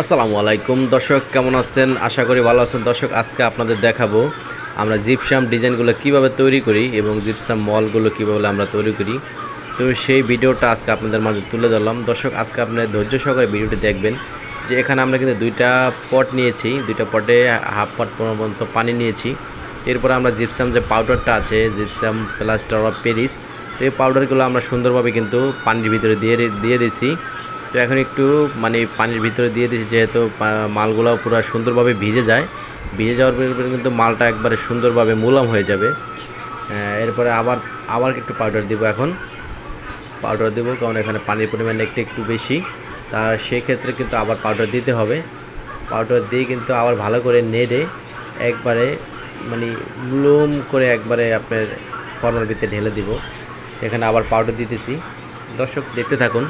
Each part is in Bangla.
আসসালামু আলাইকুম। দর্শক, কেমন আছেন? আশা করি ভালো আছেন। দর্শক, আজকে আপনাদের দেখাবো আমরা জিপসাম ডিজাইনগুলো কীভাবে তৈরি করি এবং জিপসাম মলগুলো কীভাবে আমরা তৈরি করি। তো সেই ভিডিওটা আজকে আপনাদের মাঝে তুলে ধরলাম। দর্শক, আজকে আপনার ধৈর্য সহকারে ভিডিওটি দেখবেন যে এখানে আমরা কিন্তু দুইটা পট নিয়েছি। দুইটা পটে হাফ পট পর্যন্ত পানি নিয়েছি। এরপর আমরা জিপসাম যে পাউডারটা আছে, জিপসাম প্লাস্টার অফ পেরিস তো এই পাউডারগুলো আমরা সুন্দরভাবে কিন্তু পানির ভিতরে দিয়ে দিয়ে দিয়েছি। তো এখন একটু মানে পানির ভিতরে দিয়ে দিয়েছি, যেহেতু মালগুলো পুরো সুন্দরভাবে ভিজে যায়। ভিজে যাওয়ার পরে কিন্তু মালটা একবারে সুন্দরভাবে মুলাম হয়ে যাবে। এরপরে আবার আবার একটু পাউডার দিব এখন। পাউডার দেবো, কারণ এখানে পানির পরিমাণ একটু একটু বেশি। তার সেক্ষেত্রে কিন্তু আবার পাউডার দিতে হবে। পাউডার দিয়ে কিন্তু আবার ভালো করে নেড়ে একবারে মানে মুলুম করে একবারে আপনার ফর্মার ভিতরে ঢেলে দিব। এখানে আবার পাউডার দিতেছি। দর্শক দেখতে থাকুন।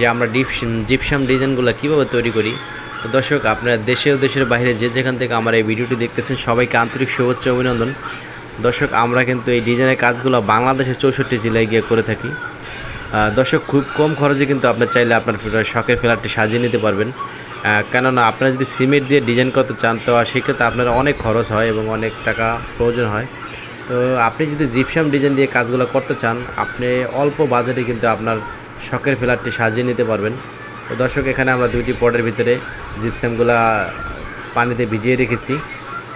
যে আমরা ডিপ জিপসাম ডিজাইনগুলো কীভাবে তৈরি করি। তো দর্শক, আপনারা দেশে ও দেশের বাইরে যে যেখান থেকে আমার এই ভিডিওটি দেখতেছেন, সবাইকে আন্তরিক শুভেচ্ছা অভিনন্দন। দর্শক, আমরা কিন্তু এই ডিজাইনের কাজগুলো বাংলাদেশের চৌষট্টি জেলায় গিয়ে করে থাকি। দর্শক, খুব কম খরচে কিন্তু আপনার চাইলে আপনার শখের ফ্ল্যাটটি সাজিয়ে নিতে পারবেন। কেননা আপনারা যদি সিমেন্ট দিয়ে ডিজাইন করতে চান, তো সেক্ষেত্রে আপনার অনেক খরচ হয় এবং অনেক টাকা প্রয়োজন হয়। তো আপনি যদি জিপসাম ডিজাইন দিয়ে কাজগুলো করতে চান, আপনি অল্প বাজেটে কিন্তু আপনার শখের ফ্ল্যাটটি সাজিয়ে নিতে পারবেন। তো দর্শক, এখানে আমরা দুইটি পটের ভিতরে জিপসামগুলা পানিতে ভিজিয়ে রেখেছি।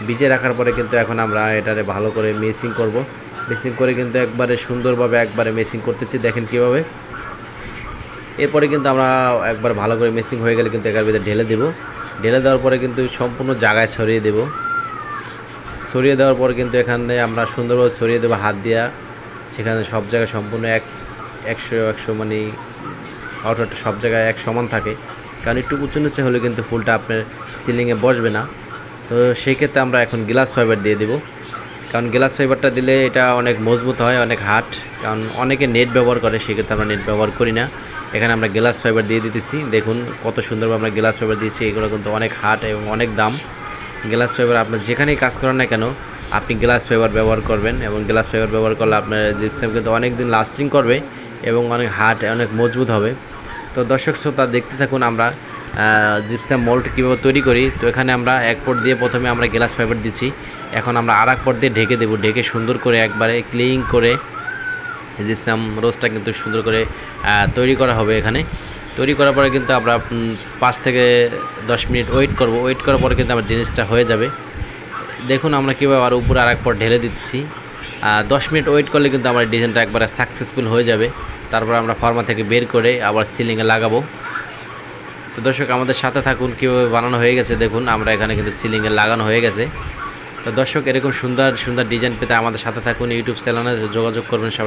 ভিজিয়ে রাখার পরে কিন্তু এখন আমরা এটারে ভালো করে মেসিং করব। মেসিং করে কিন্তু একবারে সুন্দরভাবে একবারে মেসিং করতেছি, দেখেন কীভাবে। এরপরে কিন্তু আমরা একবার ভালো করে মেসিং হয়ে গেলে কিন্তু এটার ভিতরে ঢেলে দেবো। ঢেলে দেওয়ার পরে কিন্তু সম্পূর্ণ জায়গায় ছড়িয়ে দেবো। ছড়িয়ে দেওয়ার পর কিন্তু এখানে আমরা সুন্দরভাবে ছড়িয়ে দেবো হাত দিয়া। সেখানে সব জায়গায় সম্পূর্ণ এক একশো একশো মানে আউটারটা সব জায়গায় এক সমান থাকে। কারণ একটু উঁচু নিচে হলে কিন্তু ফুলটা আপনার সিলিংয়ে বসবে না। তো সেই ক্ষেত্রে আমরা এখন গ্লাস ফাইবার দিয়ে দেবো। কারণ গ্লাস ফাইবারটা দিলে এটা অনেক মজবুত হয়, অনেক হার্ড কারণ অনেকে নেট ব্যবহার করে সেক্ষেত্রে আমরা নেট ব্যবহার করি না। এখানে আমরা গ্লাস ফাইবার দিয়ে দিতেছি। দেখুন কত সুন্দরভাবে আমরা গ্লাস ফাইবার দিয়েছি। এগুলো কিন্তু অনেক হার্ড এবং অনেক দাম। গ্লাস ফাইবার আপনার যেখানেই কাজ করেন না কেন, আপনি গ্লাস ফাইবার ব্যবহার করবেন এবং গ্লাস ফাইবার ব্যবহার করলে আপনার জিপসাম কিন্তু অনেক দিন লাস্টিং করবে এবং অনেক হার্ড অনেক মজবুত হবে। তো দর্শক শ্রোতা, দেখতে থাকুন আমরা জিপসাম মোল্ড কীভাবে তৈরি করি। তো এখানে আমরা এক পট দিয়ে প্রথমে আমরা গ্লাস ফাইবার দিচ্ছি। এখন আমরা আর এক পট দিয়ে ঢেকে দেবো। ঢেকে সুন্দর করে একবারে ক্লিন করে জিপসাম রোজটা কিন্তু সুন্দর করে তৈরি করা হবে এখানে। তৈরি করার পরে কিন্তু আমরা পাঁচ থেকে দশ মিনিট ওয়েট করব। ওয়েট করার পরে কিন্তু আমার জিনিসটা হয়ে যাবে। দেখুন আমরা কীভাবে আর উপরে আর এক পর ঢেলে দিচ্ছি। আহ, দশ মিনিট ওয়েট করলে কিন্তু আমার ডিজাইনটা একবারে সাকসেসফুল হয়ে যাবে। তারপর আমরা ফার্মা থেকে বের করে আবার সিলিংয়ে লাগাবো। তো দর্শক আমাদের সাথে থাকুন কীভাবে বানানো হয়ে গেছে দেখুন। আমরা এখানে কিন্তু সিলিংয়ে লাগানো হয়ে গেছে। তো দর্শক এরকম সুন্দর সুন্দর ডিজাইন পেতে আমাদের সাথে থাকুন। ইউটিউব চ্যানেলে যোগাযোগ করবেন সবাই।